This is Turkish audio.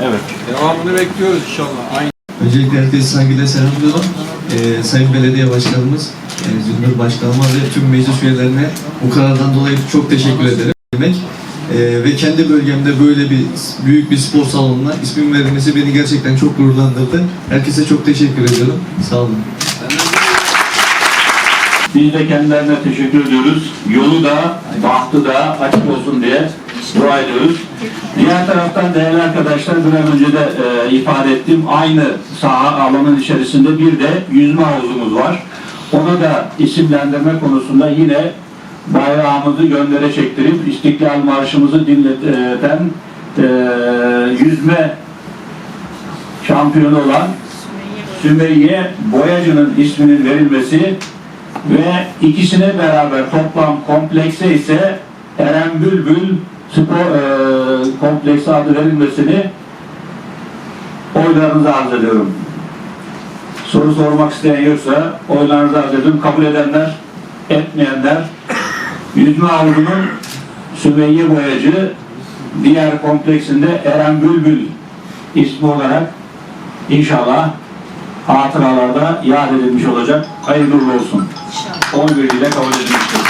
Evet. Devamını bekliyoruz inşallah. Aynı. Öncelikle herkese saygıyla selamlıyorum. Ee, Sayın Belediye Başkanımız, e, Zündür Başkanıma ve tüm meclis üyelerine bu karardan dolayı çok teşekkür ederim. Demek. Ee, ve kendi bölgemde böyle bir büyük bir spor salonuna ismim verilmesi beni gerçekten çok gururlandırdı. Herkese çok teşekkür ediyorum. Sağ olun. Biz de kendilerine teşekkür ediyoruz. Yolu da, bahtı da açık olsun diye dua ediyoruz. Diğer taraftan değerli arkadaşlar biraz önce de e, ifade ettim. Aynı saha alanın içerisinde bir de yüzme havuzumuz var. Ona da isimlendirme konusunda yine bayrağımızı göndere çektirip İstiklal Marşımızı dinleten e, yüzme şampiyonu olan Sümeyye Boyacı'nın isminin verilmesi ve ikisine beraber toplam komplekse ise Eren Bülbül Spor e, Kompleksi adı verilmesini oylarınıza arz ediyorum. Soru sormak isteyen yoksa oylarınızı arz ediyorum. Kabul edenler, etmeyenler yüzme havuzunun Sümeyye Boyacı diğer kompleksinde Eren Bülbül ismi olarak inşallah hatıralarda yad edilmiş olacak. Hayırlı olsun. 11 ile kabul edilmiş.